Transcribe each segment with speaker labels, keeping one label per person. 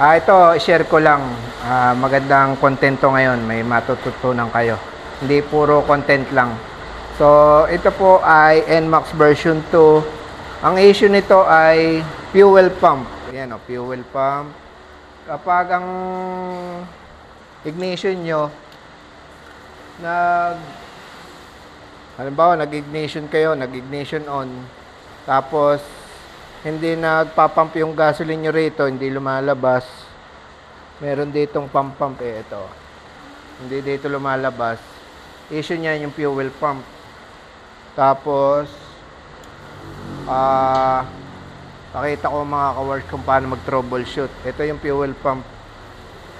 Speaker 1: Ah, ito, share ko lang. Ah, magandang content to ngayon. May matututunan kayo. Hindi puro content lang. So, ito po ay NMAX version 2. Ang issue nito ay fuel pump. Ayan o, fuel pump. Kapag ang ignition nyo, nag halimbawa nag-ignition kayo, nag-ignition on, tapos hindi nagpapump yung gasoline nyo rito, hindi lumalabas. Meron ditong pump pump eh, ito. Hindi dito lumalabas. Issue niya yung fuel pump. Tapos, ah, pakita ko mga ka-work kung paano mag-troubleshoot. Ito yung fuel pump.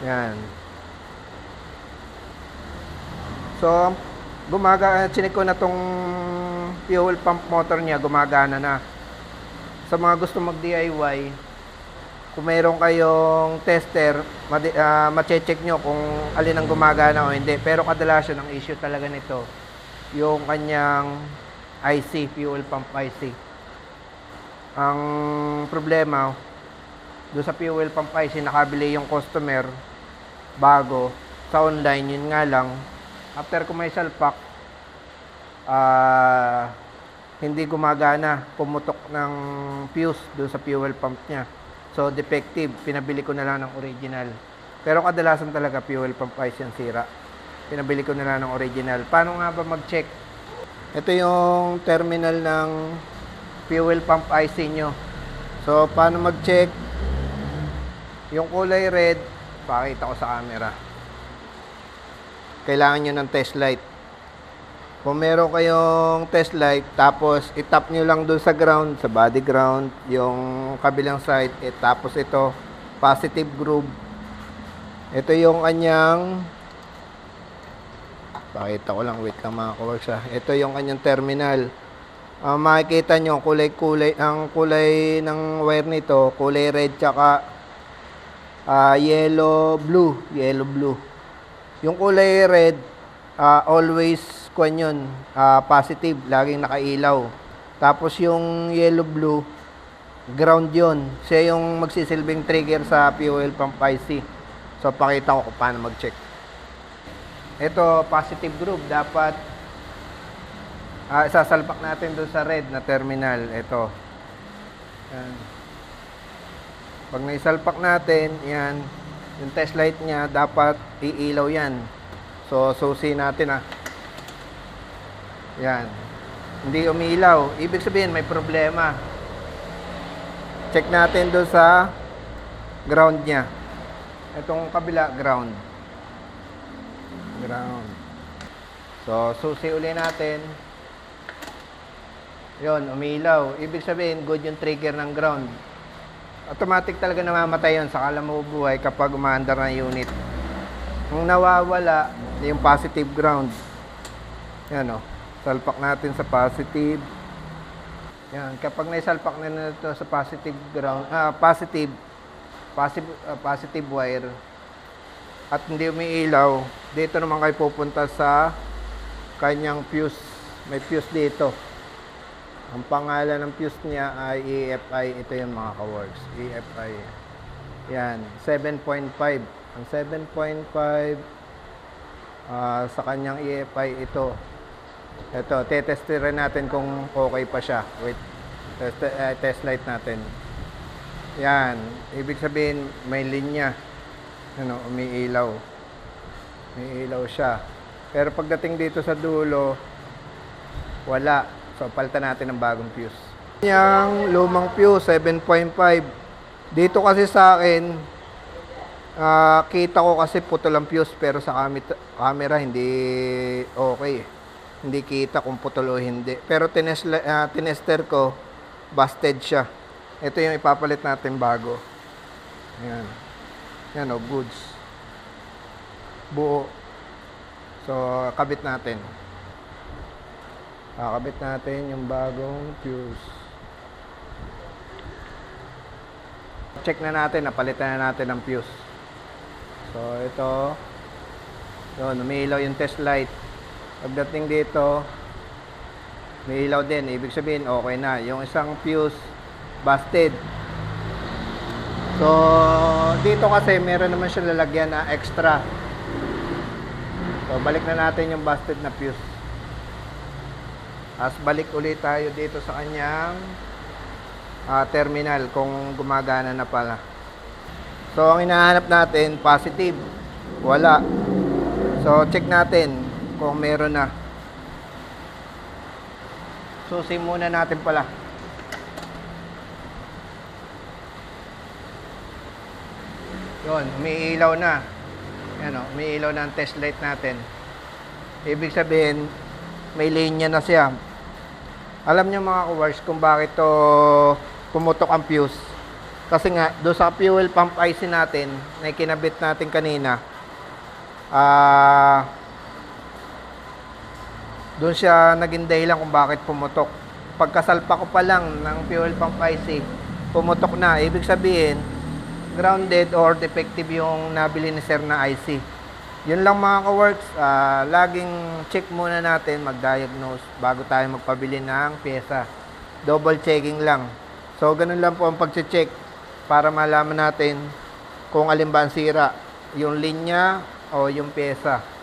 Speaker 1: Yan. So, gumaga, chinik ko na tong fuel pump motor niya, gumagana na. Sa mga gusto mag-DIY, kung mayroon kayong tester, madi- ah, mache-check nyo kung alin ang gumagana o hindi. Pero kadalasan ang issue talaga nito, yung kanyang IC, fuel pump IC. Ang problema, doon sa fuel pump IC, nakabili yung customer bago sa online, yun nga lang, after ko may salpak, ah, hindi gumagana, pumutok ng fuse doon sa fuel pump niya. So, defective. Pinabili ko na lang ng original. Pero kadalasan talaga fuel pump IC ang sira. Pinabili ko na lang ng original. Paano nga ba mag-check? Ito yung terminal ng fuel pump IC nyo. So, paano mag-check? Yung kulay red, pakita ko sa camera. Kailangan nyo ng test light. Kung meron kayong test light, tapos itap nyo lang doon sa ground, sa body ground, yung kabilang side, eh, tapos ito, positive groove. Ito yung kanyang, pakita ko lang, wait lang mga kaworks ha. Ito yung kanyang terminal. Ah, makikita nyo, kulay-kulay, ang kulay ng wire nito, kulay red, tsaka ah, yellow, blue, yellow, blue. Yung kulay red, ah, always kwan yun, ah, positive, laging nakailaw. Tapos yung yellow blue, ground yun. Siya yung magsisilbing trigger sa fuel pump IC. So, pakita ko kung paano mag-check. Ito, positive group. Dapat, ah, sasalpak natin doon sa red na terminal. Ito. Yan. Pag naisalpak natin, yan, yung test light niya, dapat iilaw yan. So, susi natin ah. Yan. Hindi umiilaw. Ibig sabihin, may problema. Check natin doon sa ground niya. Itong kabila, ground. Ground. So, susi uli natin. Yon, umiilaw. Ibig sabihin, good yung trigger ng ground. Automatic talaga namamatay yun. Saka lang mabubuhay kapag umaandar na unit. Kung nawawala, yung positive ground. Yan o. Salpak natin sa positive. Yan. Kapag naisalpak na nito sa positive ground, ah, positive, positive, ah, positive wire, at hindi umiilaw, dito naman kayo pupunta sa kanyang fuse. May fuse dito. Ang pangalan ng fuse niya ay EFI. Ito yung mga ka-works. EFI. Yan. 7.5. Ang 7.5 ah, sa kanyang EFI ito. Ito, tetestirin natin kung okay pa siya. Wait, test, eh, test light natin. Yan, ibig sabihin may linya. Ano, umiilaw. Umiilaw siya. Pero pagdating dito sa dulo, wala. So, palitan natin ng bagong fuse. Yung lumang fuse, 7.5. Dito kasi sa akin, ah, kita ko kasi putol ang fuse pero sa camera, camera hindi okay hindi kita kung putol o hindi. Pero tines, ah, tinester ko, busted siya. Ito yung ipapalit natin bago. Ayan. Yan o, goods. Buo. So, kabit natin. Kakabit natin yung bagong fuse. Check na natin, napalitan na natin ang fuse. So, ito. Yun, umiilaw yung test light. Pagdating dito, may ilaw din. Ibig sabihin, okay na. Yung isang fuse, busted. So, dito kasi meron naman siya lalagyan na extra. So, balik na natin yung busted na fuse. As balik ulit tayo dito sa kanyang ah, terminal kung gumagana na pala. So, ang hinahanap natin, positive. Wala. So, check natin kung meron na. Susi muna natin pala. Yun, umiilaw na. Yan o, umiilaw na ang test light natin. Ibig sabihin, may linya na siya. Alam niyo mga kawars kung bakit to pumutok ang fuse. Kasi nga, doon sa fuel pump IC natin, na kinabit natin kanina, ah, doon siya naging dahilan kung bakit pumutok. Pagkasalpa ko pa lang ng fuel pump IC, pumutok na. Ibig sabihin, grounded or defective yung nabili ni sir na IC. Yun lang mga ka-works, ah, laging check muna natin, mag-diagnose bago tayo magpabili ng pyesa. Double checking lang. So, ganun lang po ang pag-check para malaman natin kung alin ba ang sira, yung linya o yung pyesa.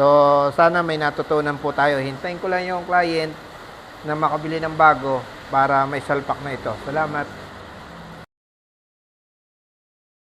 Speaker 1: So, sana may natutunan po tayo. Hintayin ko lang yung client na makabili ng bago para may salpak na ito. Salamat.